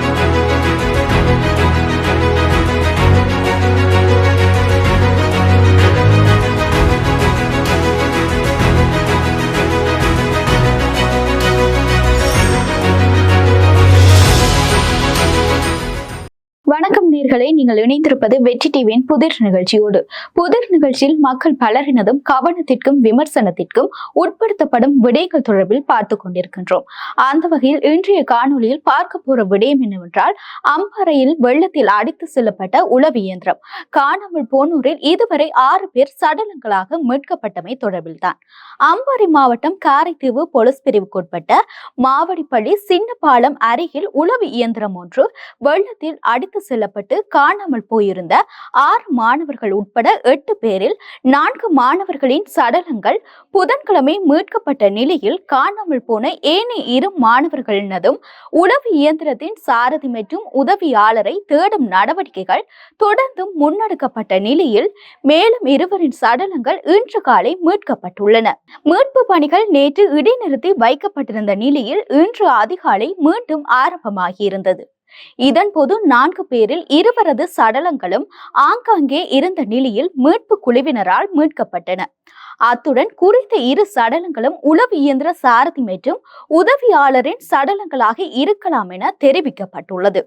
Thank you. நேர்களை நீங்கள் இணைந்திருப்பது வெற்றி டிவியின் புதிர் நிகழ்ச்சியோடு. புதிர் நிகழ்ச்சியில் மக்கள் பலரினதும் கவனத்திற்கும் விமர்சனத்திற்கும் உட்படுத்தப்படும் விடயங்கள் தொடர்பில் பார்த்து கொண்டிருக்கின்றோம். அந்த வகையில் இன்றைய காணொலியில் பார்க்க போற விடயம் என்னவென்றால் அம்பறையில் வெள்ளத்தில் அடித்து செல்லப்பட்ட உளவு இயந்திரம். காணாமல் போனூரில் இதுவரை ஆறு பேர் சடலங்களாக மீட்கப்பட்டமை தொடர்பில் தான் அம்பாறை மாவட்டம் காரைத்தீவு போலீஸ் பிரிவுக்குட்பட்ட மாவடிப்பள்ளி சின்னப்பாலம் அருகில் உளவு இயந்திரம் ஒன்று வெள்ளத்தில் அடித்து செல்லப்பட்டு காணாமல் போயிருந்த ஆறு மாணவர்கள் உட்பட எட்டு பேரில் நான்கு மாணவர்களின் சடலங்கள் புதன்கிழமை மீட்கப்பட்ட நிலையில் காணாமல் போன ஏனைய இரு மாணவர்களினதும் உளவு இயந்திரத்தின் சாரதி மற்றும் உதவியாளரை தேடும் நடவடிக்கைகள் தொடர்ந்தும் முன்னெடுக்கப்பட்ட நிலையில் மேலும் இருவரின் சடலங்கள் இன்று காலை மீட்கப்பட்டுள்ளன. மீட்பு பணிகள் நேற்று இடைநிறுத்தி வைக்கப்பட்டிருந்த நிலையில் இன்று அதிகாலை மீண்டும் ஆரம்பமாகியிருந்தது. இதன்போது நான்கு பேரில் இருவரது சடலங்களும் ஆங்காங்கே இருந்த நிலையில் மீட்பு குழுவினரால் மீட்கப்பட்டன. அத்துடன் குறித்த இரு சடலங்களும் உளவு இயந்திர சாரதி மற்றும் உதவியாளரின் சடலங்களாக இருக்கலாம் என தெரிவிக்கப்பட்டுள்ளது.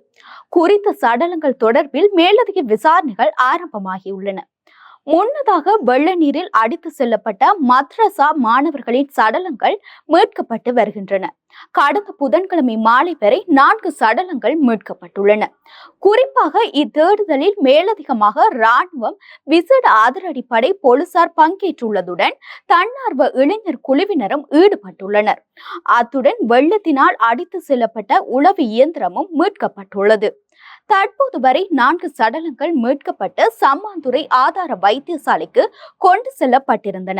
குறித்த சடலங்கள் தொடர்பில் மேலதிக விசாரணைகள் ஆரம்பமாகியுள்ளன. முன்னதாக வெள்ள நீரில் அடித்து செல்லப்பட்ட மத்ரசா மாணவர்களின் சடலங்கள் மீட்கப்பட்டு வருகின்றன. கடந்த புதன்கிழமை மாலை வரை நான்கு சடலங்கள் மீட்கப்பட்டுள்ளன. குறிப்பாக இத்தேடுதலில் மேலதிகமாக ராணுவம் விசேட அதிரடிப்படை போலீசார் பங்கேற்றுள்ளதுடன் தன்னார்வ இளைஞர் குழுவினரும் ஈடுபட்டுள்ளனர். அத்துடன் வெள்ளத்தினால் அடித்து செல்லப்பட்ட உளவு இயந்திரமும் மீட்கப்பட்டுள்ளது. தற்போது வரை நான்கு சடலங்கள் மீட்கப்பட்டு சம்மாந்துறை ஆதார வைத்தியசாலைக்கு கொண்டு செல்லப்பட்டிருந்தன.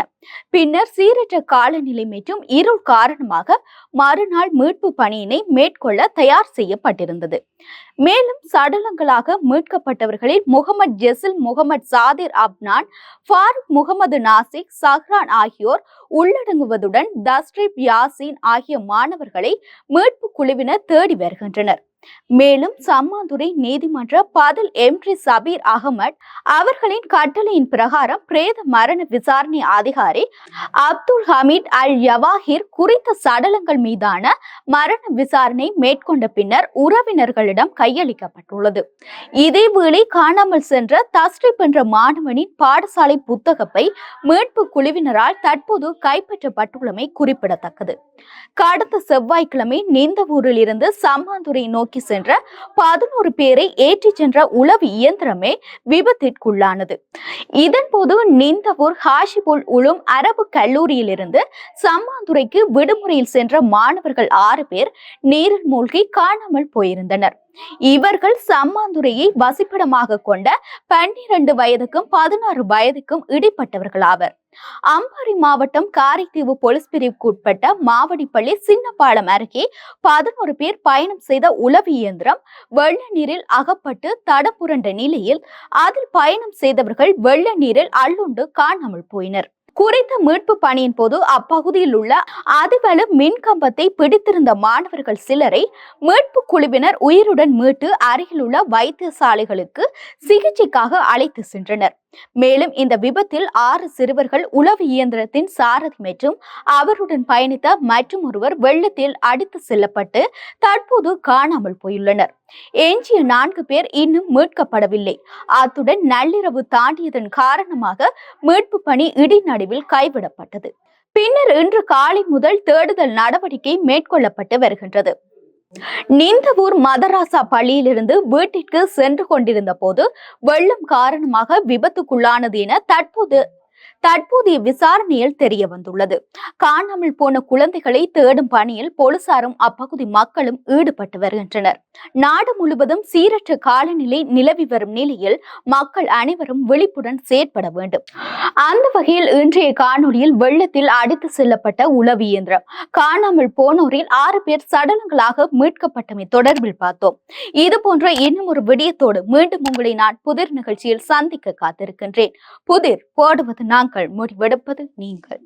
பின்னர் சீரற்ற காலநிலை மற்றும் இருள் காரணமாக மறுநாள் மீட்பு பணியினை மேற்கொள்ள தயார் செய்யப்பட்டிருந்தது. மேலும் சடலங்களாக மீட்கப்பட்டவர்களில் முகமது ஜெசில் முகமது சாதிர் அப்னான் ஃபாரூக் முகமது நாசிக் சஹ்ரான் ஆகியோர் உள்ளடங்குவதுடன் தஸ்ரீப் யாசின் ஆகிய மாணவர்களை மீட்பு குழுவினர் தேடி வருகின்றனர். மேலும் சம்மாந்துறை நீதிமன்ற பாதல் எம்டி சபீர் அகமட் அவர்களின் கட்டளையின் பிரகாரம் பிரேத மரண விசாரணை அதிகாரி அப்துல் ஹமீத் அல் யவாஹிர் குறித்த சடலங்கள் மீதான மரண விசாரணை மேற்கொண்ட பின்னர் உறவினர்களிடம் கையளிக்கப்பட்டுள்ளது. இதேவேளை காணாமல் சென்ற தஸ்ரிப் என்ற மாணவனின் பாடசாலை புத்தகப்பை மீட்பு குழுவினரால் தற்போது கைப்பற்றப்பட்டுள்ளமை குறிப்பிடத்தக்கது. கடந்த செவ்வாய்க்கிழமை நீந்தவூரில் இருந்து சம்மாந்துரை நோக்கி சென்ற பதினோரு பேரை ஏற்றி சென்ற உளவு இயந்திரமே விபத்திற்குள்ளானது. இதன்போது நிந்தவூர் ஹாஷிபுல் உளும் அரபு கல்லூரியிலிருந்து சம்மாந்துறைக்கு விடுமுறையில் சென்ற மாணவர்கள் ஆறு பேர் நீரில் மூழ்கி காணாமல் போயிருந்தனர். இவர்கள் சம்மாந்துறையை வசிப்பிடமாக கொண்ட பன்னிரண்டு வயதுக்கும் பதினாறு வயதுக்கும் இடைப்பட்டவர்கள் ஆவர் அம்பாறை மாவட்டம் காரைத்தீவு போலீஸ் பிரிவுக்கு உட்பட்ட மாவடிப்பள்ளி சின்னப்பாலம் அருகே பதினோரு பேர் பயணம் செய்த உளவு இயந்திரம் வெள்ள நீரில் அகப்பட்டு தடப்புரண்ட நிலையில் அதில் பயணம் செய்தவர்கள் வெள்ள நீரில் அள்ளுண்டு காணாமல் போயினர். குறித்த மீட்பு பணியின் போது அப்பகுதியில் உள்ள அதிவலு மின்கம்பத்தை பிடித்திருந்த மாணவர்கள் சிலரை மீட்பு குழுவினர் உயிருடன் மீட்டு அருகிலுள்ள வைத்தியசாலைகளுக்கு சிகிச்சைக்காக அழைத்து சென்றனர். மேலும் இந்த விபத்தில் ஆறு சிறுவர்கள் உளவு இயந்திரத்தின் சாரதி மற்றும் அவருடன் பயணித்த மற்றும் ஒருவர் வெள்ளத்தில் அடித்து செல்லப்பட்டு தற்போது காணாமல் போயுள்ளனர். எஞ்சிய நான்கு பேர் இன்னும் மீட்கப்படவில்லை. அத்துடன் நள்ளிரவு தாண்டியதன் காரணமாக மீட்பு பணி இடிநடுவில் கைவிடப்பட்டது. பின்னர் இன்று காலை முதல் தேடுதல் நடவடிக்கை மேற்கொள்ளப்பட்டு வருகின்றது. நிந்தவூர் மதராசா பள்ளியிலிருந்து வீட்டிற்கு சென்று கொண்டிருந்த போது வெள்ளம் காரணமாக விபத்துக்குள்ளானது என தற்போது தற்போதைய விசாரணையில் தெரிய வந்துள்ளது. காணாமல் போன குழந்தைகளை தேடும் பணியில் போலீசாரும் அப்பகுதி மக்களும் ஈடுபட்டு வருகின்றனர். நாடு முழுவதும் சீரற்ற காலநிலை நிலவி வரும் நிலையில் மக்கள் அனைவரும் விழிப்புடன் செயற்பட வேண்டும். அந்த வகையில் இன்றைய காணொலியில் வெள்ளத்தில் அடித்து செல்லப்பட்ட உளவு இயந்திரம். காணாமல் போனோரில் ஆறு பேர் சடலங்களாக மீட்கப்பட்டமை தொடர்பில் பார்த்தோம். இது போன்ற இன்னும் ஒரு விடயத்தோடு மீண்டும் உங்களை நான் புதிர் நிகழ்ச்சியில் சந்திக்க காத்திருக்கின்றேன். புதிர் போடுவது நாங்கள் முடிவெடுப்பது நீங்கள்.